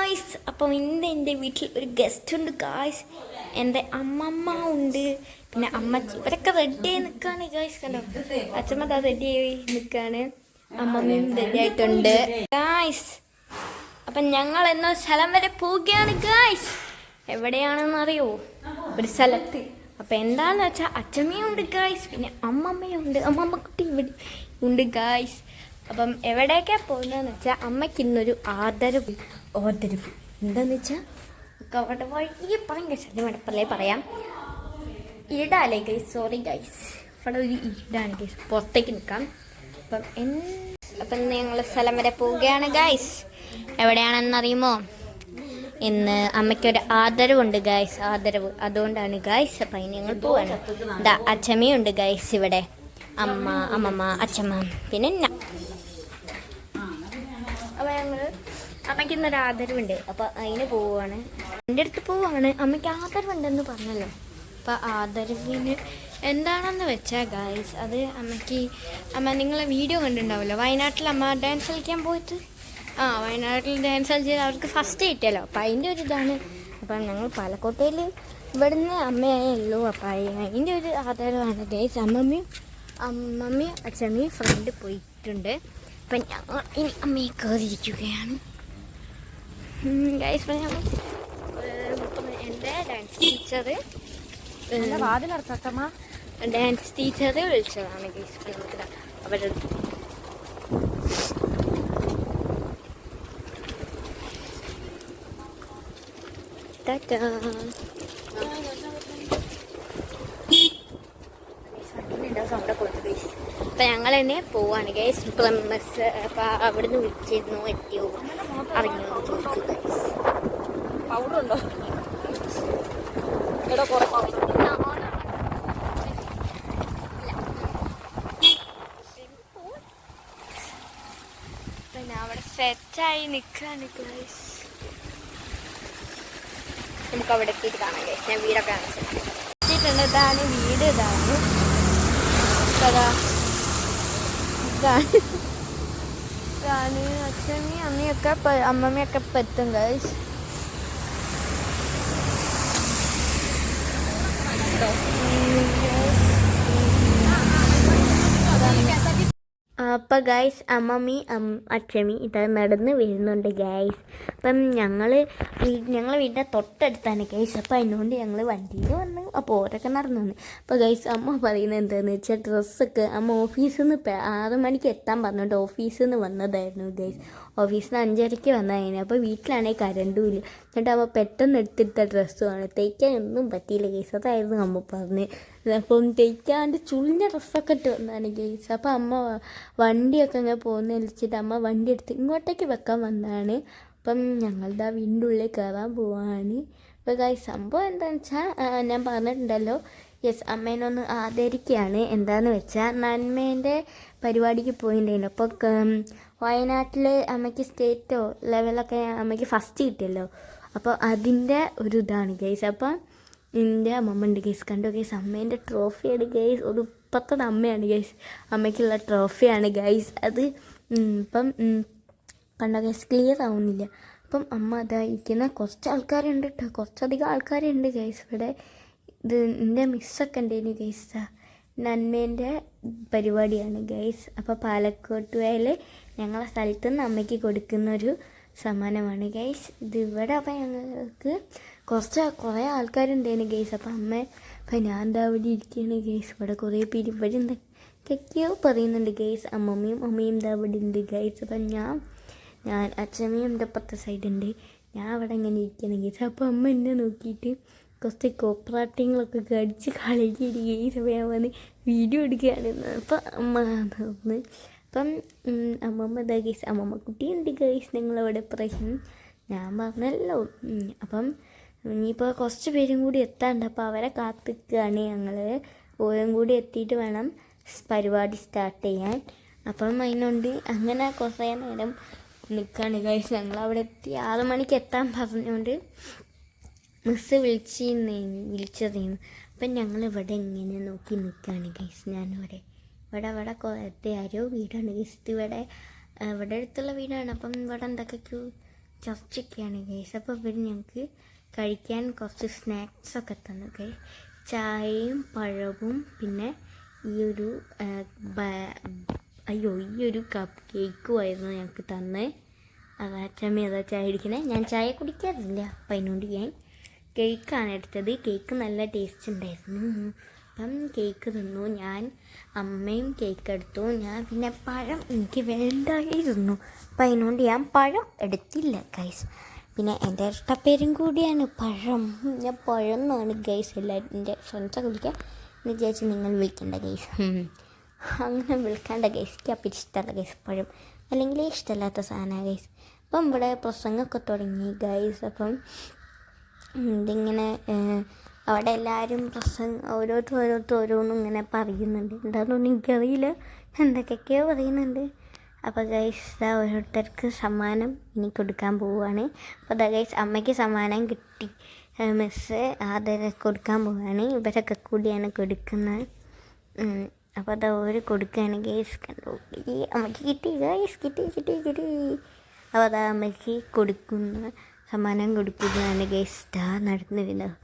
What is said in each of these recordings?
Guys അപ്പം ഇന്ന് എന്റെ വീട്ടിൽ ഒരു ഗസ്റ്റ് ഉണ്ട് ഗായ്സ് എന്റെ അമ്മമ്മ ഉണ്ട്. പിന്നെ അമ്മച്ചി ഇവരൊക്കെ റെഡി ആയി നിൽക്കുകയാണ് ഗായ്സ് കണ്ടോ? അച്ഛമ്മ താ റെഡി ആയി നിൽക്കുകയാണ് അമ്മമ്മയും റെഡി ആയിട്ടുണ്ട്. ഗായ്സ് അപ്പം ഞങ്ങൾ എന്ന സ്ഥലം വരെ പോവുകയാണ് ഗായ്സ് എവിടെയാണെന്ന് അറിയോ? ഒരു സ്ഥലത്ത്. അപ്പം എന്താണെന്ന് വെച്ചാൽ അച്ഛമ്മയും ഉണ്ട് ഗായ്സ് പിന്നെ അമ്മമ്മയും ഉണ്ട്. അമ്മമ്മ കുട്ടി ഇവിടെ ഉണ്ട് ഗായ്സ് അപ്പം എവിടെയൊക്കെ പോകുന്നതെന്ന് വെച്ചാൽ അമ്മയ്ക്ക് ഇന്നൊരു ആദരവ്. എന്താന്ന് വെച്ചാൽ അവിടെ വഴി ഭയങ്കര ശല്യം മടപ്പല്ലേ പറയാം. ഇടാലേ ഗൈസ് സോറി ഗൈസ് ഇവിടെ ഒരു ഇടാണ് ഗൈസ് പുറത്തേക്ക് നിൽക്കാം. അപ്പം എൻ അപ്പം ഞങ്ങൾ സ്ഥലം വരെ പോവുകയാണ് ഗൈസ് എവിടെയാണെന്നറിയുമോ ഇന്ന് അമ്മയ്ക്കൊരു ആദരവുണ്ട് ഗൈസ് ആദരവ്. അതുകൊണ്ടാണ് ഗൈസ് അപ്പം അതിന് ഞങ്ങൾ പോവാണ്. ഇതാ അച്ഛമ്മയുണ്ട് ഗൈസ് ഇവിടെ. അമ്മ അമ്മമ്മ അച്ഛമ്മ പിന്നെ ഞാൻ അപ്പോൾ ഞങ്ങൾ അമ്മയ്ക്ക് ഇന്നൊരു ആദരവുണ്ട്. അപ്പോൾ അതിന് പോവാണ്. എന്റെ അടുത്ത് പോവാണ്. അമ്മയ്ക്ക് ആദരവുണ്ടെന്ന് പറഞ്ഞല്ലോ. അപ്പോൾ ആദരവിന് എന്താണെന്ന് വെച്ചാ ഗായ്സ് അത് അമ്മയ്ക്ക് അമ്മ നിങ്ങളെ വീഡിയോ കണ്ടിട്ടുണ്ടാവുമല്ലോ. വയനാട്ടിൽ അമ്മ ഡാൻസ് കളിക്കാൻ പോയിട്ട്? ആ വയനാട്ടിൽ ഡാൻസ് കളിച്ചത് അവർക്ക് ഫസ്റ്റ് കിട്ടിയല്ലോ. അപ്പൊ അതിന്റെ ഒരു ഇതാണ്. അപ്പം ഞങ്ങൾ പാലക്കോട്ടയിൽ ഇവിടുന്ന് അമ്മയായല്ലോ അപ്പം അതിന്റെ ഒരു ആധാരമാണ് ഗൈസ് അമ്മമ്മയും അമ്മമ്മയും അച്ഛമ്മയും ഫ്രണ്ട് പോയിട്ടുണ്ട്. അപ്പം ഞങ്ങൾ ഇനി അമ്മയെ കയറിയിരിക്കുകയാണ് ഗൈസ് എന്റെ ഡാൻസ് ടീച്ചർ ഡാൻസ് ടീച്ചർ വിളിച്ചതാണ് ഗൈസ് അവരുടെ കൊടുത്തു ടാറ്റാ. അപ്പൊ ഞങ്ങൾ തന്നെ പോവാണ് ഗൈസ് പ്ലംബസ് അപ്പൊ അവിടുന്ന് വിളിച്ചിരുന്നു എത്തിയോ? അറിഞ്ഞോ ചോദിച്ചു പൗഡർ ഉണ്ടോ? എടോ കുറെ പിന്നെ അവിടെ സെറ്റായി നിൽക്കാണ് ഗൈസ് നമുക്ക് അവിടെ എത്തിയിട്ട് കാണാം ഗൈസ് ഞാൻ വീടൊക്കെ കാണിച്ചു എത്തിയിട്ടുണ്ട് ഇതാണ് വീട് ഇതാണ്. ഇതാ ഇതാണ് ഇതാണ് അച്ഛമ്മയും അമ്മയൊക്കെ ഇപ്പൊ- അമ്മമ്മയൊക്കെ ഇപ്പം എത്തും ഗൈസ് അപ്പം ഗൈസ് അമ്മമ്മി അച്ഛമ്മി ഇത് നടന്ന് വരുന്നുണ്ട് ഗൈസ് അപ്പം ഞങ്ങൾ ഞങ്ങൾ വീടിന്റെ തൊട്ടടുത്താണ് ഗൈസ് അപ്പം അതിനുകൊണ്ട് ഞങ്ങൾ വണ്ടിയിൽ വന്ന് അപ്പോൾ ഓരൊക്കെ നടന്നു വന്നു. അപ്പോൾ ഗൈസ് അമ്മ പറയുന്നത് എന്താണെന്ന് വെച്ചാൽ ഡ്രസ്സൊക്കെ അമ്മ ഓഫീസിൽ നിന്ന് ആറ് മണിക്ക് എത്താൻ പറഞ്ഞിട്ട് ഓഫീസിൽ നിന്ന് വന്നതായിരുന്നു ഗൈസ് ഓഫീസിൽ നിന്ന് അഞ്ചരയ്ക്ക് വന്നതായിരുന്നു. അപ്പോൾ വീട്ടിലാണെങ്കിൽ കരണ്ടും ഇല്ല. എന്നിട്ട് അമ്മ പെട്ടെന്ന് എടുത്തിട്ട ഡ്രസ്സുമാണ് തയ്ക്കാൻ ഒന്നും പറ്റിയില്ല ഗൈസ് അതായിരുന്നു അമ്മ പറഞ്ഞത് അപ്പം തേക്കാണ്ട് ചുളിഞ്ഞ ഡ്രസ്സൊക്കെ ഇട്ട് വന്നതാണ് ഗൈസ് അപ്പോൾ അമ്മ വണ്ടിയൊക്കെ അങ്ങനെ പോകുന്ന വിളിച്ചിട്ട് അമ്മ വണ്ടി എടുത്ത് ഇങ്ങോട്ടേക്ക് വെക്കാൻ വന്നതാണ് അപ്പം ഞങ്ങളുടെ ആ വീടിന്റെ ഉള്ളിൽ കയറാൻ പോവാണ്. അപ്പോൾ കായ് സംഭവം എന്താണെന്ന് വെച്ചാൽ ഞാൻ പറഞ്ഞിട്ടുണ്ടല്ലോ. യെസ് അമ്മേനൊന്ന് ആദരിക്കുകയാണ് എന്താണെന്ന് വെച്ചാൽ നന്മേന്റെ പരിപാടിക്ക് പോയിട്ടുണ്ടായിരുന്നു അപ്പോൾ വയനാട്ടിൽ അമ്മയ്ക്ക് സ്റ്റേറ്റോ ലെവലൊക്കെ അമ്മയ്ക്ക് ഫസ്റ്റ് കിട്ടിയല്ലോ. അപ്പോൾ അതിന്റെ ഒരു ഇതാണ് ഗൈസ് അപ്പം എന്റെ അമ്മമ്മ ഉണ്ട് ഗൈസ് കണ്ടു ഗൈസ് അമ്മേന്റെ ട്രോഫിയാണ് ഗൈസ് ഒരു ഇപ്പത്തത് അമ്മയാണ് ഗൈസ് അമ്മയ്ക്കുള്ള ട്രോഫിയാണ് ഗൈസ് അത് ഇപ്പം കണ്ട ഗൈസ് ക്ലിയർ ആവുന്നില്ല. അപ്പം അമ്മ അതായിരിക്കുന്ന കുറച്ച് ആൾക്കാരുണ്ട് കേട്ടോ കുറച്ചധികം ആൾക്കാരുണ്ട് ഗൈസ് ഇവിടെ ഇത് എന്റെ മിസ്സൊക്കെ ഉണ്ടായിരുന്നു ഗൈസ് നന്മേന്റെ പരിപാടിയാണ് ഗൈസ് അപ്പോൾ പാലക്കോട്ട് വയൽ ഞങ്ങളെ സ്ഥലത്ത് നിന്ന് അമ്മയ്ക്ക് കൊടുക്കുന്നൊരു സമ്മാനമാണ് ഗൈസ് ഇത് ഇവിടെ അപ്പം ഞങ്ങൾക്ക് കുറച്ച് കുറേ ആൾക്കാരുണ്ടായിരുന്നു ഗൈസ് അപ്പം അമ്മ അപ്പം ഞാൻ എന്താ അവിടെ ഇരിക്കുകയാണ് ഗൈസ് ഇവിടെ കുറേ പേര് ഇവിടെ കെക്കിയോ പറയുന്നുണ്ട് ഗൈസ് അമ്മമ്മയും അമ്മയും എന്താ ഇവിടെ ഉണ്ട് ഗൈസ് അപ്പം ഞാൻ ഞാൻ അച്ഛമ്മയും എന്റെ അപ്പുറത്തെ സൈഡുണ്ട് ഞാൻ അവിടെ ഇങ്ങനെ ഇരിക്കുകയാണ് ഗൈസ് അപ്പോൾ അമ്മ എന്നെ നോക്കിയിട്ട് കുറച്ച് കോപ്പറാട്ടിങ്ങളൊക്കെ കടിച്ച് കളിക്കിട്ട് ഗൈസ് അപ്പോൾ ഞാൻ വന്ന് വീഡിയോ എടുക്കുകയാണ്. അപ്പം അമ്മ തോന്നുന്നു അപ്പം അമ്മമ്മ ഇതാ ഗൈസ് അമ്മമ്മ കുട്ടിയുണ്ട് ഗൈസ് നിങ്ങളവിടെ പ്രശ്നം ഞാൻ പറഞ്ഞല്ലോ. അപ്പം ഇനിയിപ്പോൾ കുറച്ച് പേരും കൂടി എത്താണ്ട് അപ്പോൾ അവരെ കാത്തിക്കുകയാണ് ഞങ്ങൾ ഓരോ കൂടി എത്തിയിട്ട് വേണം പരിപാടി സ്റ്റാർട്ട് ചെയ്യാൻ. അപ്പം അതിനുണ്ട് അങ്ങനെ കുറേ നേരം നിൽക്കുകയാണ് കഴിച്ച് ഞങ്ങൾ അവിടെ എത്തി. ആറ് മണിക്ക് എത്താൻ പറഞ്ഞുകൊണ്ട് മിസ്സ് വിളിച്ചിരുന്നു വിളിച്ചതേന്ന്. അപ്പം ഞങ്ങൾ ഇവിടെ ഇങ്ങനെ നോക്കി നിൽക്കുകയാണ് ഗൈസ് ഞാനിവിടെ ഇവിടെ ഇവിടെ കുറേ ആരോ വീടാണ് ഗൈസ് ഇവിടെ ഇവിടെ അടുത്തുള്ള വീടാണ്. അപ്പം ഇവിടെ എന്തൊക്കെയൊക്കെയോ ചർച്ചയ്ക്കാണ് ഗൈസ് അപ്പോൾ ഇവിടെ ഞങ്ങൾക്ക് കഴിക്കാൻ കുറച്ച് സ്നാക്സ് ഒക്കെ തന്നു ഗൈ ചായയും പഴവും പിന്നെ ഈ ഒരു അയ്യോ ഈ ഒരു കപ്പ് കേക്കും ആയിരുന്നു ഞങ്ങൾക്ക് തന്ന്. അതാ ചമ്മി അതാ ചായ കുടിക്കണേ. ഞാൻ ചായ കുടിക്കാറില്ല അപ്പം അതിനോട് ഞാൻ കേക്കാണ് എടുത്തത്. കേക്ക് നല്ല ടേസ്റ്റ് ഉണ്ടായിരുന്നു. അപ്പം കേക്ക് തിന്നു. ഞാൻ അമ്മയും കേക്ക് എടുത്തു. ഞാൻ പിന്നെ പഴം എനിക്ക് വേണ്ടായിരുന്നു. അപ്പം അതിനോണ്ട് ഞാൻ പഴം എടുത്തില്ല ഗൈസ് പിന്നെ എന്റെ ഇഷ്ടപ്പേരും കൂടിയാണ് പഴം. ഞാൻ പഴം എന്നാണ് ഗൈസ് എല്ലാവരും എന്റെ ഫ്രണ്ട്സൊക്കെ വിളിക്കുക. എന്ന് വിചാരിച്ച് നിങ്ങൾ വിളിക്കണ്ട ഗൈസ് അങ്ങനെ വിളിക്കേണ്ട ഗൈസ് അപ്പം ഇഷ്ടമല്ല ഗൈസ് പഴം. അല്ലെങ്കിൽ ഇഷ്ടമല്ലാത്ത സാധനമാണ് ഗൈസ് അപ്പം ഇവിടെ പ്രസംഗമൊക്കെ തുടങ്ങി ഗൈസ് അപ്പം ഇതിങ്ങനെ അവിടെ എല്ലാവരും പ്രസംഗം ഓരോരുത്തർ ഓരോന്നും ഇങ്ങനെ പറയുന്നുണ്ട്. എന്താണെന്നൊന്നും എനിക്കറിയില്ല. എന്തൊക്കെയൊക്കെയോ പറയുന്നുണ്ട്. അപ്പോൾ ഗൈസ് ഇതാ ഓരോരുത്തർക്ക് സമ്മാനം ഇനി കൊടുക്കാൻ പോവുകയാണ്. അപ്പോൾ ദാ ഗൈസ് അമ്മയ്ക്ക് സമ്മാനം കിട്ടി. മിസ് അത് കൊടുക്കാൻ പോവുകയാണ്. ഇവരൊക്കെ കൂടിയാണ് കൊടുക്കുന്നത്. അപ്പോൾ അതാ ഓര് കൊടുക്കുകയാണ് ഗൈസ് കണ്ടു? ഈ അമ്മയ്ക്ക് കിട്ടി ഗൈസ് കിട്ടി കിട്ടി കിട്ടി. അപ്പോൾ അതാ അമ്മയ്ക്ക് കൊടുക്കുന്ന സമ്മാനം കൊടുക്കുന്നതാണ് ഗൈസ് ഇതാ നടന്നു വരുന്നത്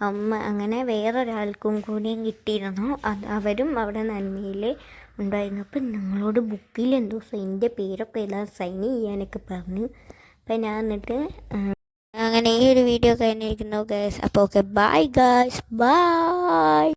അമ്മ അങ്ങനെ വേറൊരാൾക്കും കൂടിയും കിട്ടിയിരുന്നു. അത് അവരും അവിടെ നന്മയിൽ ഉണ്ടായിരുന്നു. അപ്പം നിങ്ങളോട് ബുക്കിൽ എന്തോ എന്റെ പേരൊക്കെ എല്ലാം സൈൻ ചെയ്യാനൊക്കെ പറഞ്ഞു. അപ്പം ഞാൻ എന്നിട്ട് അങ്ങനെ ഈ ഒരു വീഡിയോ കഴിഞ്ഞിരിക്കുന്നു ഗൈസ് അപ്പോൾ ഓക്കെ ബൈ ഗൈസ് ബൈ